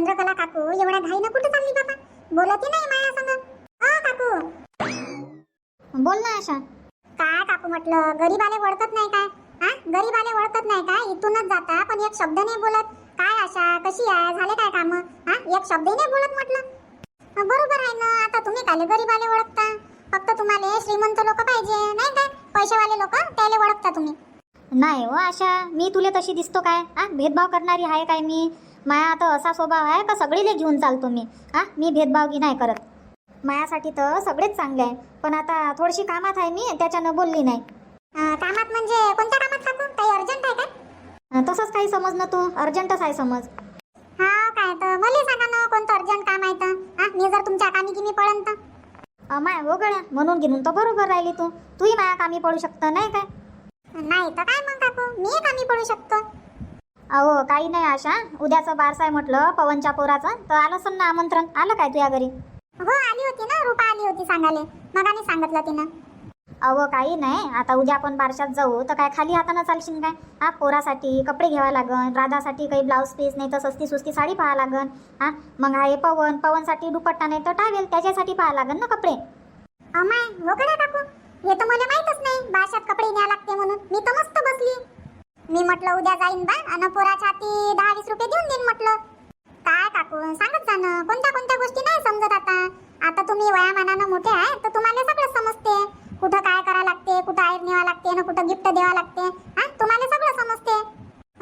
चंद्रकला काकू एवढ्या घाईनं कुठे चालली बाबा? बोलत नाही माया संग. अ काकू. बोल ना आशा. काय काकू म्हटलं? गरीबाले ओळखत नाही काय? हा गरीबाले ओळखत नाही काय? इथूनच जाता पण एक शब्द नाही बोलत. काय आशा? कशी आहे? झाले काय काम? हा एक शब्द नाही बोलत म्हटलं. बरोबर आहे ना. आता तुम्ही काले गरीबाले ओळखता फक्त तुम्हाला श्रीमंत लोक पाहिजे नाही काय? पैसेवाले लोक त्याले ओळखता तुम्ही. नाही हो आशा. मी तुला तशी दिसतो काय? आ? भेदभाव करणारी आहे काय मी? माया आता असा स्वभाव आहे का सगळीले घेऊन चालतो मी? आ मी भेदभाव की नाही करत. मायासाठी तर सगळेच चांगले आहे. पण आता थोडीशी कामात आहे मी त्याच्यानं बोलली नाही. कामात म्हणजे कोणत्या कामात काकू काही अर्जंट आहे काय अं, तसंच काही समज ना तू. अर्जंटच आहे समज. हा काय तर. मला सांगा ना कोणतं अर्जंट काम आहे तर? हा? मी जर तुमच्या कामी गिमी पडन तर? माय हो गळ्या म्हणून घेऊन तर बरोबर राहिली तू. तूही माया कामी पडू शकतं नाही काय? नाही तर काय मग काकू? मी कामी पडू शकतो. अहो काही नाही आशा. उद्याचं बारस आहे म्हटलं पवनच्या पोराचं. तर आलं असेल ना आमंत्रण. आलं काय तुझ्या घरी? हो आली होती ना. रुपा आली होती सांगाले मगाने सांगितलं तिनं. अहो काही नाही. आता उद्या आपण बारशात जाऊ. तर काय खाली हातानं चालशील काय? हा पोरासाठी कपडे घ्यावा लागन. राधासाठी काही ब्लाऊज पीस नाही तर सस्ती सुस्ती साडी पाहा लागन. हा मग आहे पवन. पवनसाठी दुपट्टा नाही तर टावेल त्याच्यासाठी पाहा लागन ना कपडे? अमाय हो का काकू? हे तर मला माहीतच नाही. बाशात कपडे न्याय लागते म्हणून. मी तर मस्त बसली. मी म्हटलं उद्या जाईन बा आणि पोराच्या हाती दहा वीस रुपये देऊन देईन म्हटलं. काय काकू सांगत जा कोणत्या कोणत्या गोष्टी नाही समजत आता. आता तुम्ही वयामानानं मोठे आहे तर तुम्हाला सगळं समजते. कुठं काय करा लागते कुठं आयर न्यावा लागते ना कुठं गिफ्ट द्यावा लागते. हा तुम्हाला सगळं समजते.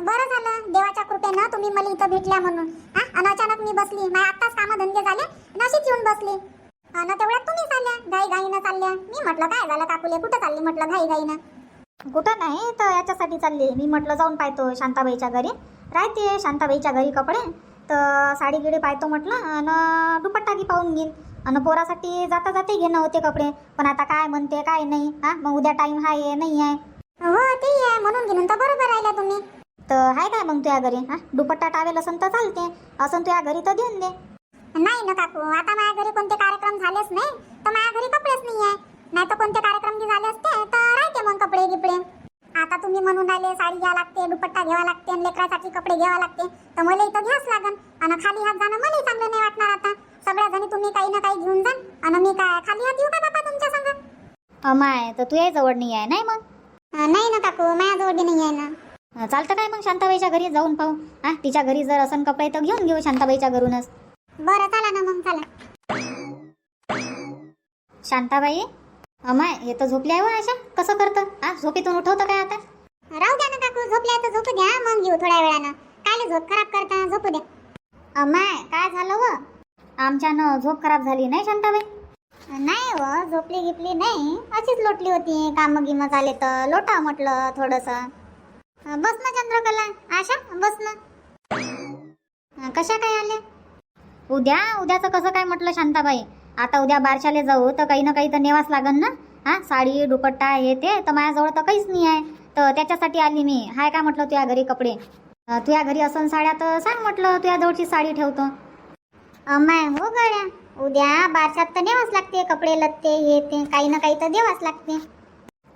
बरं झालं देवाच्या कृपेनं तुम्ही मला इथं भेटल्या म्हणून. हा आणि अचानक मी बसली. माझ्या आत्ताच कामं धंदे झाले नशीच येऊन बसली. आणि तेवढ्यात तुम्ही चालल्या घाई घाईनं चालल्या. मी म्हटलं काय झालं काकुले कुठं चालली? म्हटलं घाई घाईनं कुठं नाही तर याच्यासाठी चालली मी म्हटलं जाऊन पाहतो शांताबाईच्या घरी. राहते शांताबाईच्या घरी कपडे. तर साडी गिडी पाहतो म्हटलं आणि दुपट्टा की पाहून घेईन. आणि पोरासाठी जाता जाते घेणं होते कपडे. पण आता काय म्हणते काय नाही. हा मग उद्या टाईम आहे नाही आहे हो ते आहे. म्हणून घेऊन तर बरोबर राहिल्या तुम्ही. तर आहे काय मग तुझ्या घरी? हा दुपट्टा टावेल असन तर चालते. असं तुझ्या घरी तर देऊन दे. नाही ना काकू आता माझ्या घरी कोणते कार्यक्रम झालेच नाही. तर माझ्या घरी कपडेच नाही आहे. नाही तर कोणते कार्यक्रम झाले असते तर राहते मग कपडे गिपडे. आता तुम्ही म्हणून राहिले साडी घ्यावं लागते दुपट्टा घ्यावा लागते आणि लेकरासाठी कपडे घ्यावा लागते. तर मला इथं घ्यावंच लागन. आणि खाली हात जाणं मलाही चांगलं नाही वाटणार आता. सगळ्या जणी तुम्ही काही ना काही घेऊन जा आणि मी काय खाली हात येऊ का बाबा तुमच्या संग? अमाय तर तुझ्याही जवळ नाही आहे नाही मग? नाही ना काकू माझ्याजवळ नाही आहे ना. चालतं काय मग शांताबाईच्या घरी जाऊन पाहू. हा तिच्या घरी जर असन कपडे तर घेऊन घेऊ शांताबाईच्या घरूनच. बरं चला ना मग चला. शांताबाई? अमाय हे तर झोपली आहे हो आशा. कसं करतं? हा झोपेतून उठवतं काय आता? राहू द्या ना काकू झोपल्या तर झोपू द्या. मग घेऊ थोड्या वेळानं. काय झोप खराब करता? झोपू द्या. अमाय काय झालं व आमच्यानं झोप खराब झाली नाही शांताबाई? नाही व झोपली गिपली नाही. अशीच लोटली होती. काम गिम झाले तर लोटा म्हटलं थोडस. बस ना चंद्रकला. आशा बस ना. कशा काय आल्या? उद्या उद्याचं कसं काय म्हटलं शांताबाई? आता उद्या बारशाले जाऊ तर काही ना काही तर नेवाच लागन ना? हा साडी दुपट्टा हे ते तर माझ्याजवळ तर काहीच नाही आहे. तर त्याच्यासाठी आली मी. हाय का म्हटलं तुझ्या घरी कपडे? तुझ्या घरी असन साड्या तर सांग म्हटलं तुझ्या जवळची साडी ठेवतो. अमाय हो गड्या. उद्या बारशात तर नेवाच लागते कपडे लत्ते हे ते काही ना काही तर देवाच लागते.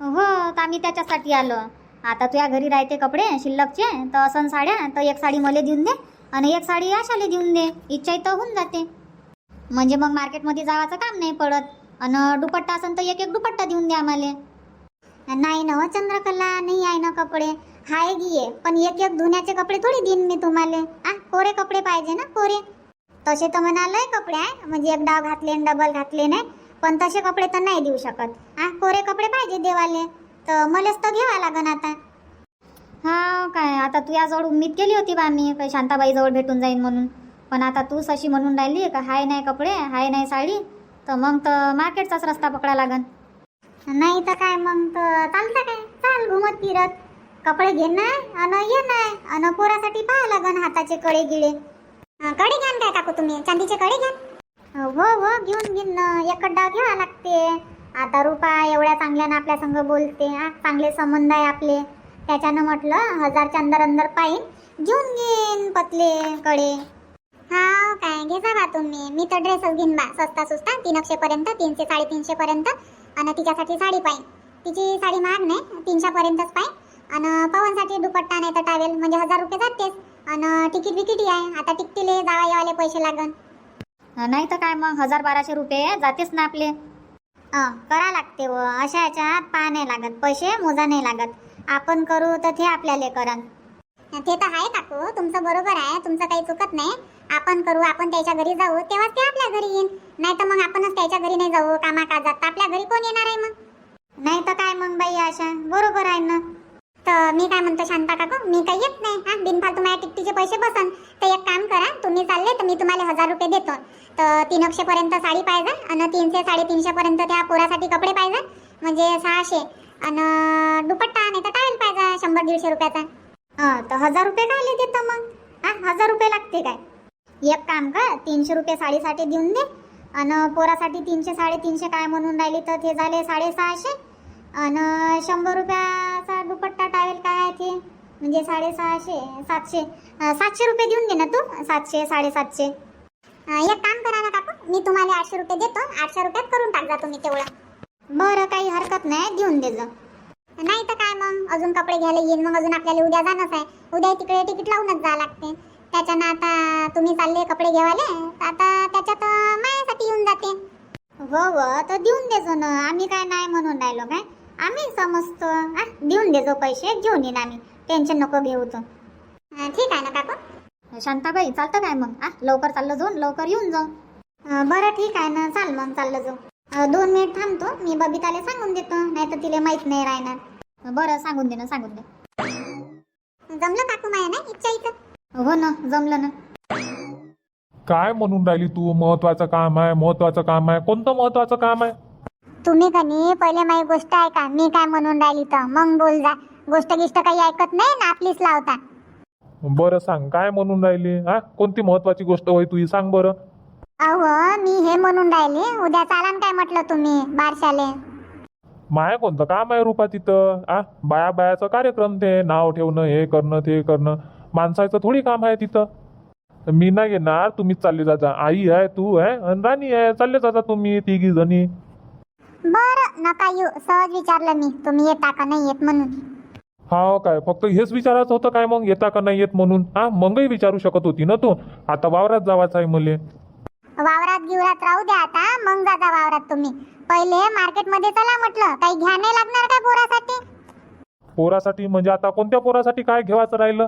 हो तर आम्ही त्याच्यासाठी आलो. आता तुझ्या घरी राहते कपडे शिल्लकचे तर असन साड्या तर एक साडी मला देऊन दे आणि एक साडी आशाला देऊन दे. इच्छा तर होऊन जाते. म्हणजे मग मार्केटमध्ये जावाचं काम नाही पडत. आणि दुपट्टा असन तर एक एक दुपट्टा देऊन द्या आम्हाला नाही ना हो चंद्रकला नाही आहे ना कपडे. हाय गिये पण एक एक धुण्याचे कपडे थोडी देईन मी तुम्हाला. आ कोरे कपडे पाहिजे ना कोरे? तसे तर म्हणा लय कपडे आहे म्हणजे एक डाव घातले डबल घातले नाही पण तसे कपडे तर नाही देऊ शकत. आ कोरे कपडे पाहिजे देवाले तर मलाच तर घ्यावा लागन आता. हा काय आता तुझ्याजवळ उम्मीद केली होती बा मी काही शांताबाईजवळ भेटून जाईन म्हणून. पण आता तूच अशी म्हणून राहिली का हाय नाही कपडे हाय नाही साडी तर मग तर मार्केटचाच रस्ता पकडा लागन. नाही तर काय मग तर चालतं काय? चाल घुमत फिरत. कपडे घे अन ये नाही अन पोरासाठी पाहा लागन हाताचे कडे गिळे कडे घ्यान काय काकू तुम्ही? चांदीचे कडे घ्या हो हो घेऊन घेऊन एक डाव घ्यावा लागते. आता रुपा एवढ्या चांगल्यानं आपल्या संग बोलते. हा चांगले संबंध आहे आपले. त्याच्यानं म्हटलं हजारच्या अंदर अंदर पाहिन. घेऊन घेईन पतले कडे हा काय? घे जा बा तुम्ही. मी तर ड्रेसच घेईन बा. सस्ता सुस्ता तीनशे पर्यंत तीनशे साडेतीनशे पर्यंत. आणि तिच्यासाठी साडी पाहिन. तिची साडी महाग नाही तीनशे पर्यंतच पाहिन. आणि पवनसाठी दुपट्टा नाही तर टावेल म्हणजे हजार रुपये जातेच आणि तिकीट विकीट आहे आता तिकटीले जावा यावाले पैसे लागन. नाही तर काय मग? हजार बाराशे रुपये जातेच ना आपले. करा लागते व. अशा ह्याच्यात पहा नाही लागत. पैसे मोजा नाही लागत. आपण करू तर ते आपल्याला करन. ते तर आहे काकू. तुमचं बरोबर आहे. तुमचं काही चुकत नाही. आपण करू आपण त्याच्या घरी जाऊ तेव्हाच ते आपल्या घरी येईन. नाही तर मग आपणच त्याच्या घरी नाही जाऊ कामा काजात तर आपल्या घरी कोण येणार आहे मग? नाही तर काय मग बाई आशा बरोबर आहे ना. तर मी काय म्हणतो शांता काकू मी काही येत नाही. हा बिनफालतू माझ्या टिकटीचे पैसे बसन. तर एक काम करा तुम्ही चालले तर मी तुम्हाला हजार रुपये देतो. तर तीनशेपर्यंत साडी पाहिजे आणि तीनशे साडेतीनशेपर्यंत त्या पोरासाठी कपडे पाहिजे म्हणजे सहाशे. आणि दुपट्टा नाही तर टावेल पाहिजे शंभर दीडशे रुपयाचा. हा तर हजार रुपये काय देतो मग? हां हजार रुपये लागते काय? एक काम कर तीनशे रुपये साडीसाठी देऊन दे आणि पोरासाठी तीनशे साडेतीनशे काय म्हणून राहिली तर ते झाले साडेसहाशे. आणि शंभर रुपयाचा दुपट्टा टावेल काय आहे ते? म्हणजे साडेसहाशे सातशे सातशे रुपये देऊन दे ना तू. सातशे साडेसातशे. एक काम करा ना काकू मी तुम्हाला आठशे रुपये देतो. आठशे रुपयात करून टाकजा तुम्ही तेवढं. बरं काही हरकत नाही देऊन दे नाही तर काय मग? अजून कपडे घ्यायला येईन मग अजून आपल्याला उद्या जाणंच आहे. उद्या तिकडे तिकीट लावूनच जावं लागते. त्याच्यानं आता तुम्ही चालले कपडे घेवाले तर आता त्याच्यात माझ्यासाठी येऊन जाते. हो हो तर देऊन देजो ना आम्ही काय नाही म्हणून राहिलो काय? आम्ही समजतो. हा देऊन देजो पैसे घेऊन येईन आम्ही. टेन्शन नको घेऊ तू. ठीक आहे ना काकू? शांताबाई चालतं काय मग? आ लवकर चाललं जाऊन लवकर येऊन जाऊ. बरं ठीक आहे ना चाल मग चाललं जाऊ. दोन मिनिट थांबतो मी बबिताला सांगून देतो नाही तर तिला माहीत नाही राहणार. बरं सांगून दे ना सांगून दे. जमलं काकू माया ना इच्छा इथं? हो ना जमलं ना. काय म्हणून राहिली तू? महत्वाचं काम आहे महत्वाचं काम आहे. कोणतं महत्वाचं काम आहे? तुम्ही कनी पहिले माझी गोष्ट ऐका. मी काय म्हणून राहिली तर? मग बोल जा. गोष्ट गिष्ट काही ऐकत नाही ना आपलीच लावता. बरं सांग काय म्हणून राहिली? हा? कोणती महत्वाची गोष्ट होय तुझी? सांग बरं. अहो मी हे म्हणून राहिले. उद्या चालान काय म्हटलं तुम्ही बारशाले? माया कोणतं काम आहे रूपा तिथं? आ बाया बायाचा कार्यक्रम ते नाव ठेवणं हे करणं ते करणं. माणसाचं थोडी काम आहे तिथं. मी नाही येणार तुम्हीच चालले जाता आई आहे तू आहे आणि राणी आहे चालले जाता तुम्ही तिघी जणी. बरं नका येऊ. सहज विचारलं मी. तुम्ही येता का नाही येत म्हणून? हा काय फक्त हेच विचारायचं होतं काय मग? येता का नाही येत म्हणून? हा मगही विचारू शकत होती ना तू? आता वावरात जावाचं आहे मले. वावरात गिवरात राहू द्या आता मग जा जा वावरात तुम्ही. पहिले मार्केटमध्ये चला म्हटलं काही घ्या नाही लागणार काय पोरासाठी? पोरासाठी म्हणजे आता कोणत्या पोरासाठी काय घेवायचं राहिलं?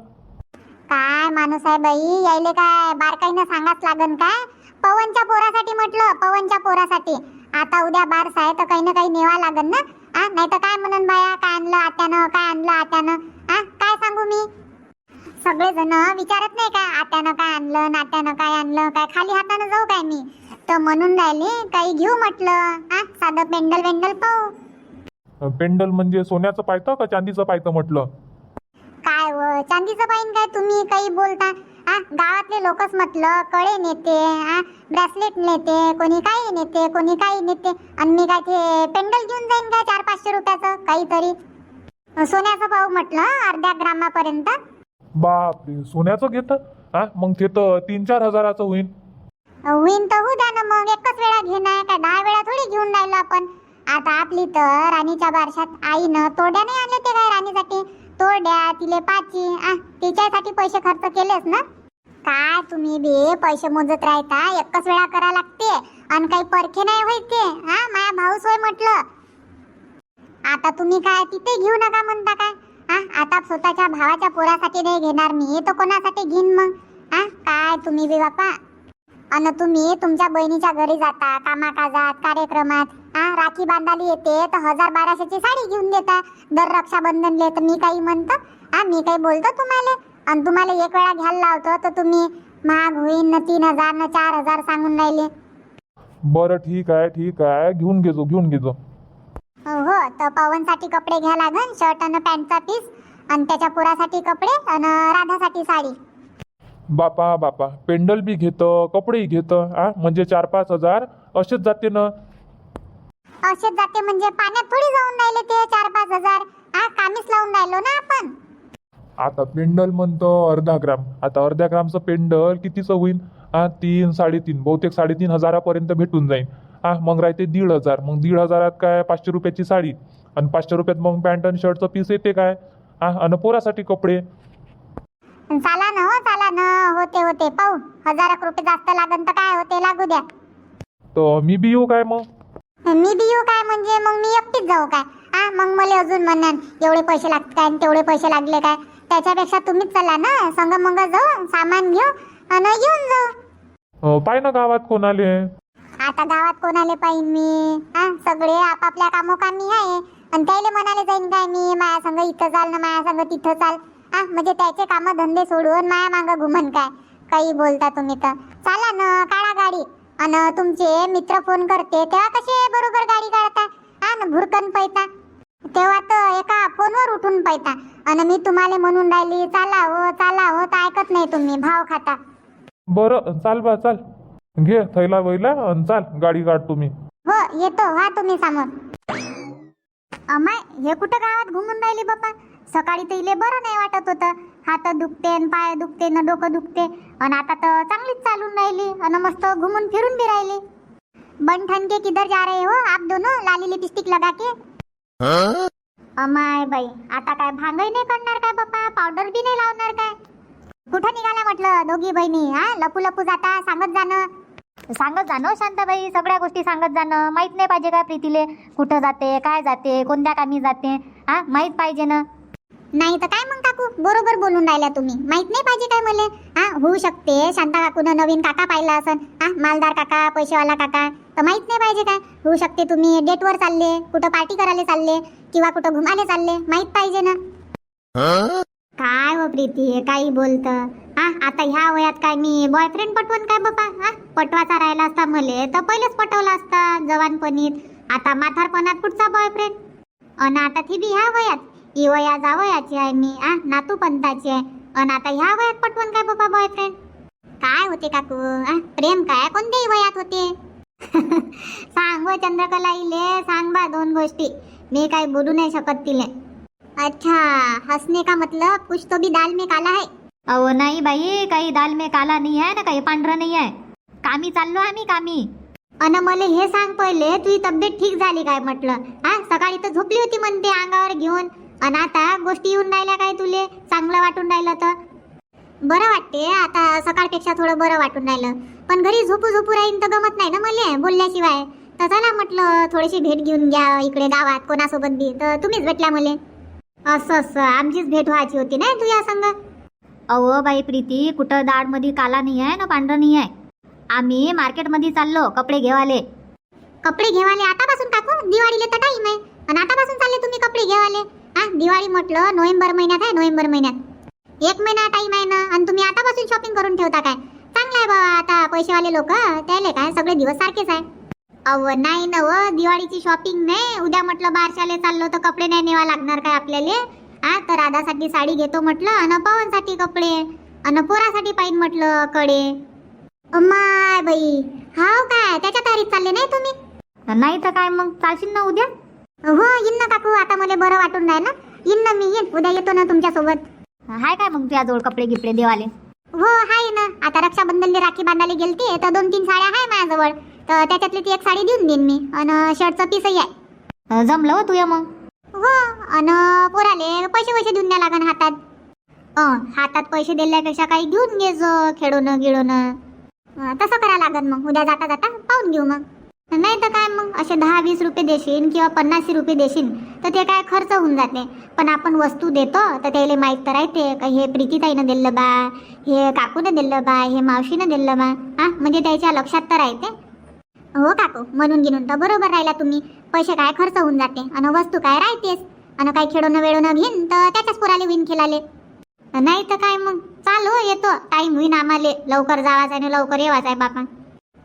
काय माणूस आहे बाई? यायले काय बारकाईनं सांगाच लागन काय? पवनच्या पोरासाठी म्हटलं पवनच्या पोरासाठी. आता उद्या बारस आहे तर काही ना काही नेवा लागन ना? आ नाही तर काय म्हणून बाया? काय आणलं आत्यानं? काय आणलं आत्यानं? आ काय सांगू मी? सगळे जण विचारत नाही काय आत्यानं काय आणलं नात्यानं काय आणलं काय खाली हातानं जाऊ काय मी? तर म्हणून राहिले काही घेऊ म्हटलं. आ साधं पेंडल वेंडल पाहू पेंडल म्हणजे सोन्याचं पायतं का चांदीचं पायतं म्हटलं? काय व चांदीचं पाहिन काय तुम्ही काही बोलता? आ गावातले लोकच म्हटलं कळे नेते आ ब्रेसलेट नेते कोणी काही नेते कोणी काही नेते. आणि मी काय ते पेंडल घेऊन जाईन काय चार पाचशे रुपयाचं काहीतरी? सोन्याचं भाऊ म्हटलं अर्ध्या ग्रामापर्यंत. बापरे सोन्याचं घेतं? हा मग ते तर तीन चार हजाराचं होईल होईन तर होऊ द्या ना मग एकच वेळा घेणार काय दहा वेळा थोडी घेऊन राहिलो आपण. आता आपली तर राणीच्या बारशात आईनं तोड्या नाही आणले ते काय राणीसाठी? तोड्या तिले पाची आ तिच्यासाठी पैसे खर्च केलेस ना? काय तुम्ही बे पैसे मोजत राहता? एकच वेळा करा लागते. आणि काही परखे नाही व्हायचे हा माया भाऊस होय म्हटलं. आता तुम्ही काय तिथे घेऊ नका म्हणता काय? हा आता स्वतःच्या भावाच्या पोरासाठी नाही घेणार मी. तर कोणासाठी घेईन मग? हा काय तुम्ही बे बापा? अन तुम्ही तुमच्या बहिणीच्या घरी जाता कामाकाजात कार्यक्रमात हा राखी बांधाली येते तर हजार बाराशेची साडी घेऊन देता. दर रक्षाबंधनले तर मी काही म्हणतो हा मी काही बोलतो तुम्हाला? आणि तुम्हाला एक वेळा घ्यायला लावतो तर तुम्ही महाग होईन न तीन हजार न चार हजार सांगून राहिले. बरं ठीक आहे ठीक आहे. घेऊन घेजो घेऊन घेजो. हो हो तर पवनसाठी कपडे घ्या लागन शर्ट आणि पॅन्टचा पीस आणि त्याच्या पोरासाठी कपडे आणि राधासाठी साडी. बापा बापा पेंडल बी घेतं कपडेही घेतं आ? म्हणजे चार पाच हजार असेच जाते ना असेच जाते म्हणजे पाण्यात थोडी जाऊन राहिले ते चार पाच हजार. हा कामीच लावून राहिलो ना आपण? आता पेंडल म्हणतं अर्धा ग्राम. आता अर्ध्या ग्रामचं पेंडल कितीचं होईल हा तीन साडेतीन बहुतेक साडेतीन हजारापर्यंत भेटून जाईल हा मग राहते दीड हजार. मग दीड हजारात काय पाचशे रुपयाची साडी? आणि पाचशे रुपयात मग पॅन्ट आणि शर्टचं पीस येते काय? हा आणि पोरासाठी कपडे? चाला ना हो चाला ना. होते होते. पाहू. हजार एक रुपये जास्त लागन तर काय होते लागू द्या. तर मी बी येऊ काय मग? मी बी येऊ काय म्हणजे? मग मी एकटीच जाऊ काय? हा मग मला अजून म्हणान एवढे पैसे लागतात काय आणि तेवढे पैसे लागले काय? त्याच्यापेक्षा तुम्हीच चला ना. संग मग जाऊ सामान घेऊ आणि येऊन जाऊ. अं, पाय ना गावात कोण आले आता गावात कोणाले पाहिन मी? हा सगळे आपापल्या कामोकामी आहे. आणि त्याले म्हणाले जाईन काय मी? माया संग इथं चाल ना माया संग तिथं चाल. हा म्हणजे त्याचे काम धंदे सोडून माया मागं घुमन काय? काही बोलता तुम्ही तर. चाला ना काढा गाडी. आणि तुमचे मित्र फोन करते तेव्हा कसे बरोबर गाडी काढता? हा ना भुरकन पैता. तेव्हा तर एका फोनवर उठून पैता. आणि मी तुम्हाला म्हणून राहिली चाला हो चाला हो तर ऐकत नाही तुम्ही भाव खाता. बरं चाल बा चाल. घे थैला वैला आणि चाल गाडी काढ तुम्ही. हो येतो व्हा तुम्ही समोर. अमाय हे कुठं गावात घुमून राहिली बाप्पा? सकाळी तर इले बरं नाही वाटत होतं. हात दुखते न पाय दुखते न डोकं दुखते. आणि आता तर चांगलीच चालून राहिली. आणि मस्त घुमून फिरून बी राहिली. बन ठणके किधर जा रहे हो आप दोनों? लाली लिपस्टिक लगा के. अमाय बाई आता काय भांगही नाही करणार काय बाप्पा पावडर बी नाही लावणार काय? कुठं निघाला म्हटलं दोघी बहिणी? हा लपू लपू जाता सांगत जाणं. सांगत जाणं हो शांताबाई सगळ्या गोष्टी सांगत जाणं. माहीत नाही पाहिजे का प्रीतीले? कुठं जाते काय जाते कोणत्या कामी जाते? हा माहीत पाहिजे ना. नाही तर काय मग काकू? बरोबर बोलून राहिल्या तुम्ही. माहीत नाही पाहिजे काय मले? हा होऊ शकते. शांता काकून नवीन काका पाहिला असन. हा मालदार काका पैसेवाला काका. तर माहीत नाही पाहिजे काय? होऊ शकते तुम्ही. डेटवर चालले कुठं पार्टी करायला चालले किंवा कुठं घुमाले चालले. माहीत पाहिजे ना. काय हो प्रीती हे काही बोलत? हा आता ह्या वयात काय मी बॉयफ्रेंड पटवून काय बाबा हा पटवाचा राहिला असता मले तर पहिलेच पटवला असता जवानपणीत. आता माथारपणात कुठचा बॉयफ्रेंड अन आता ती बी ह्या वयात. ही वया जावयाची आहे मी आ? नातू पंताची आहे. अन आता ह्या वयात पटवून काय बाबा बॉयफ्रेंड काय होते काकू आ, प्रेम काय? कोणत्याही वयात होते? सांग हो चंद्रकला इले सांग बा दोन गोष्टी. मी काय बोलू नाही शकत तिले. अच्छा हसने का मतलब? कुछ तो भी दाल में काला है. अहो नाही बाई काही दाल में काला नाही आहे ना काही पांढरं नाही आहे. कामी चाललो आम्ही कामी. अन मला हे सांग पहिले तुझी तब्येत ठीक झाली काय म्हटलं? हा सकाळी तर झोपली होती म्हणते अंगावर घेऊन. अन आता गोष्टी येऊन राहिल्या काय तुले? चांगलं वाटून राहिलं तर? बरं वाटते आता सकाळपेक्षा थोडं बरं वाटून राहिलं. पण घरी झोपू झोपू राहीन तर गमत नाही ना मले बोलल्याशिवाय. तर चला म्हटलं थोडीशी भेट घेऊन घ्या इकडे गावात कोणासोबत बी. तर तुम्हीच भेटल्या मले. असं असं आमचीच भेट व्हायची होती ना तुझ्या संग? अहो बाई प्रीती कुठं दाढमध्ये काला नाही आहे ना पांढरा नाही आहे आम्ही मार्केटमध्ये चाललो कपडे घेवाले. कपडे घेवाले आतापासून टाकू दिवाळीला तर टाईम आहे. आणि आतापासून चालले तुम्ही कपडे घेवाले? हा दिवाळी म्हटलं नोव्हेंबर महिन्यात आहे नोव्हेंबर महिन्यात. एक महिना टाईम आहे ना आणि तुम्ही आतापासून शॉपिंग करून ठेवता काय? चांगलं आहे बाबा आता पैसेवाले लोक त्याले काय सगळे दिवस सारखेच आहे. अव नाही ना हो, दिवाळीची शॉपिंग नाही. उद्या म्हटलं बारशाले चाललो तर कपडे नाही नेवा लागणार काय आपल्याला? हा तर राधासाठी साडी घेतो म्हटलं आणि पवनसाठी कपडे आणि पोरासाठी पाहिजे म्हटलं कडे. माय बाई हाव काय त्याच्या तयारीत चालले नाही तुम्ही? नाही तर काय मग चालशील ना उद्या? हो येईन ना काकू आता मला बरं वाटून राहिलं. येईन ना मी येईन. उद्या येतो ना तुमच्यासोबत. हाय काय मग तुझ्याजवळ कपडे गिपडे देवाले? हो आहे ना. आता रक्षाबंधनले राखी बांधायला गेलते तर दोन तीन साड्या आहे माझ्याजवळ. तर त्याच्यातली ती एक साडी देऊन देईन मी. आणि शर्टचं पीसही आहे. अं, जमलं हो तुया मग? हो आणि पोराले पैसे पैसे देऊन द्या लागन हातात. अं, हातात पैसे दिल्यापेक्षा काही घेऊन घे जो खेळून गिळून. तसं करा लागन मग. उद्या जाता जाता पाहून घेऊ मग. नाही तर काय मग? असे दहा वीस रुपये देशील किंवा पन्नासशे रुपये देशील तर ते काय खर्च होऊन जाते. पण आपण वस्तू देतो तर त्याला माहीत तर राहते. का हे प्रीतीताईनं दिलं बा हे काकूनं दिलं बा हे मावशीनं दिलं बा. हा म्हणजे त्याच्या लक्षात तर राहते. हो काकू म्हणून घेऊन तर बरोबर राहिला तुम्ही. पैसे काय खर्च होऊन जाते? आणि वस्तू काय राहतेस? आणि काय खेळून वेळून घेईन तर त्याच्याच पुराले होईन खेळाले. नाही तर काय मग? चाल हो येतो. टाईम होईन आम्हाला. लवकर जावाच आणि लवकर येवाच आहे बापा.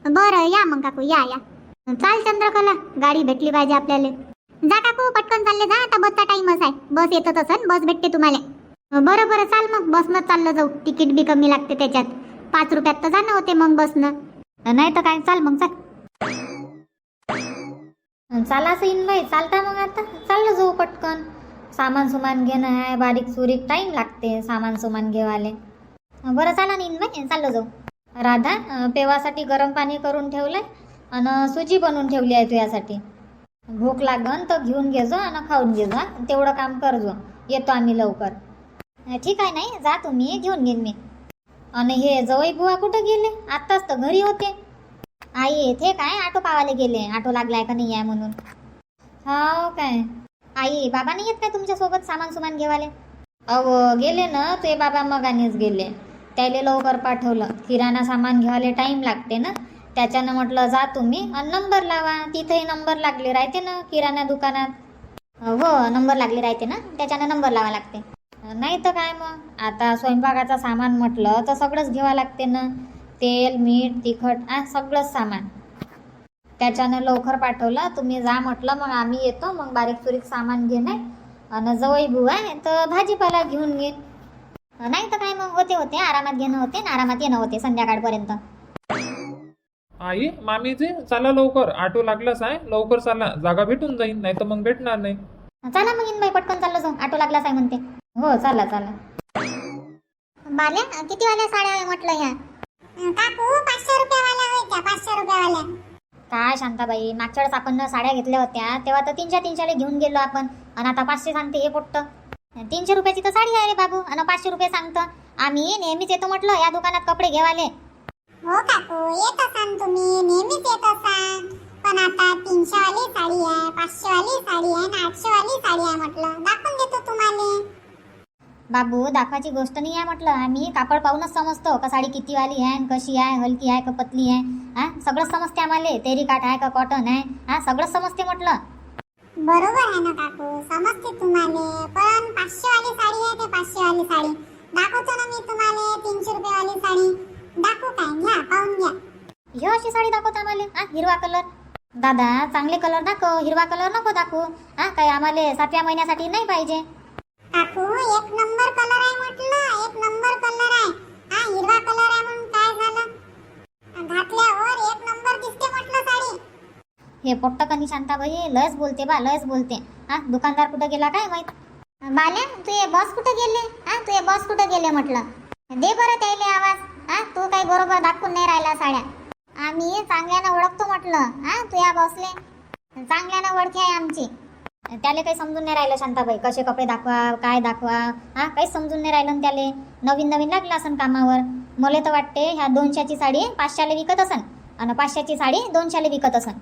बरं या मग काकू या या. चाल चंद्रकला गाडी भेटली पाहिजे आपल्याला. जा काकू पटकन चालले जा आता बसचा टाइमच आहे. बस येतच असन बस भेटते तुम्हाला. बरं बरं चाल मग बसनं चाललं जाऊ. तिकीट बी कमी लागते त्याच्यात. पाच रुपयात तर जाणं होते मग बसनं. नाही तर काय चाल मग चाल. चाला असं भाई चालता मग आता. चाललं जाऊ पटकन. सामान सुमान घेणं आहे बारीक सुरीक टाईम लागते सामान सुमान घेवाले. बरं चाला ना इन चाललं जाऊ. राधा पेवासाठी गरम पाणी करून ठेवलंय. आणि सुजी बनवून ठेवली आहे तुझ्यासाठी भूक लागन तर घेऊन घे जा आणि खाऊन घे जा. तेवढं काम कर जो. येतो आम्ही लवकर. ठीक आहे नाही. जा तुम्ही. घेऊन घेईन मी. आणि हे जवळ बुवा कुठं गेले? आत्ताच तर घरी होते. आई येथे काय? ऑटो पावाले गेले. ऑटो लागलाय का नाही आहे म्हणून. हो काय? आई बाबा नाही येत काय तुमच्यासोबत सामान सुमान घेवाले? अहो गेले ना. ते बाबा मगानेच गेले. त्याले लवकर पाठवलं. किराणा सामान घ्यायला टाईम लागते ना. त्याच्यानं म्हटलं जा तुम्ही आणि नंबर लावा. तिथेही नंबर लागले राहते ना किराणा दुकानात. हो नंबर लागले राहते ना त्याच्यानं नंबर लावा लागते. नाही तर काय मग? आता स्वयंपाकाचं सामान म्हटलं तर सगळंच घ्यावं लागते ना. तेल मीठ तिखट आ सगळंच सामान. त्याच्यानं लवकर पाठवलं तुम्ही जा म्हटलं मग आम्ही येतो मग बारीक सुरीक सामान घेणे आणि जवळ बुवा आहे तर भाजीपाला घेऊन घेईन नाही तर काय मग? होते होते आरामात घेणं होते ना आरामात येणं होते संध्याकाळपर्यंत. आई मामीजी चला लवकर. ऑटो लागलाच आहे. लवकर चला. जागा भेटून जाईन नाही तर मग भेटणार नाही. चला मग इन बाई पटकन चाललो जाऊ. ऑटो लागलाच आहे म्हणते. हो चला चला. बाल्या किती वाल्या साड्या आहे म्हटलं ह्या? काकू पाचशे रुपयावाल्या होत्या पाचशे रुपयावाल्या. काय शांताबाई मागच्या वेळेस आपण साड्या घेतल्या होत्या तेव्हा तर तीनशे तीनशेला घेऊन गेलो आपण. आणि आता पाचशे सांगते हे पोट्ट. तीनशे रुपयाची तर साडी आहे रे बाबू आणि पाचशे रुपये सांगतं. आम्ही नेहमीच येतो म्हटलं या दुकानात कपडे घेवाले. हो काकू येत असाल तुम्ही नेहमीच येत असाल. पण आता तीनशे वाली साडी आहे पाचशे वाली साडी आहे आणि आठशे वाली साडी आहे म्हटलं. दाखवून देतो तुम्हाला. बाबू दाखवायची गोष्ट नाही आहे म्हटलं. आम्ही कापड पाहूनच समजतो का साडी किती वाली आहे कशी आहे हलकी आहे का पतली आहे. हा सगळंच समजते आम्हाला. तेरी काठ आहे का कॉटन आहे. हा सगळंच समजते म्हटलं. बरोबर आहे ना काकू समजते तुम्हाला. पण पाचशे वाली साडी आहे ते पाचशे वाली साडी. दाखवतो ना मी तुम्हाला तीनशे रुपये वाली साडी. दाखवू काय घ्या पाहून घ्या. ह्यो अशी साडी दाखवत आम्हाला हा हिरवा कलर दादा चांगले कलर दाखव हिरवा कलर नको दाखवू. हा काही आम्हाला सातव्या महिन्यासाठी नाही पाहिजे. काकू एक नंबर कलर आहे म्हटलं एक नंबर कलर आहे. हा हिरवा कलर आहे म्हणून काय झालं? घातल्यावर एक नंबर दिसते म्हटलं साडी. हे पोट्ट कनी शांताबाई लयच बोलते बा लयच बोलते. हा दुकानदार कुठं गेला काय माहीत? बाल्या तू ये बॉस कुठे गेले? हा तू ये बॉस कुठे गेले म्हटलं? दे बरं त्याले आवाज. हा तू काही बरोबर दाखवून नाही राहिला साड्या. आम्ही चांगल्यानं ओळखतो म्हटलं. हा तू या बॉसले. चांगल्यानं ओळखी आहे आमची. त्याले काही समजून नाही राहिलं शांताबाई. कसे कपडे दाखवा काय दाखवा. हा काहीच समजून नाही राहिलं न त्याले. नवीन नवीन लागलं असन कामावर. मला तर वाटते ह्या दोनशेची साडी पाचशेला विकत असन. आणि पाचशेची साडी दोनशेला विकत असन.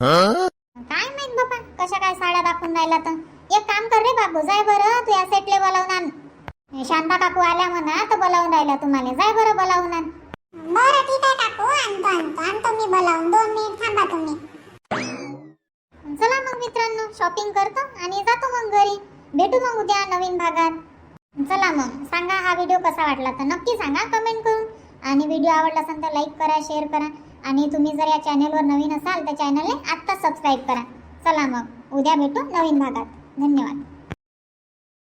काय माहीत बाबा कशा काय साड्या दाखवून राहिला तर. एक काम कर रे बाबू जाय बरं. तू या सेटले बोलावून आण. शांता काकू आल्या म्हणा तर बोलावून राहिल्या तुम्हाला. जाय बरं बोलावून. आण बरं ठीक आहे काकू. आणतो आणतो. आणतो मी बोलावून. दोन मिनिट थांबा तुम्ही. चला मग मित्रांनो शॉपिंग करतो आणि जातो मग घरी. भेटू मग उद्या नवीन भागात. चला मग. सांगा हा व्हिडिओ कसा वाटला तर नक्की सांगा कमेंट करून. आणि व्हिडिओ आवडला असेल तर लाईक करा शेअर करा. आणि तुम्ही जर या चॅनलवर नवीन असाल तर चॅनलने आत्ताच सबस्क्राईब करा. चला मग. उद्या भेटू नवीन भागात. धन्यवाद.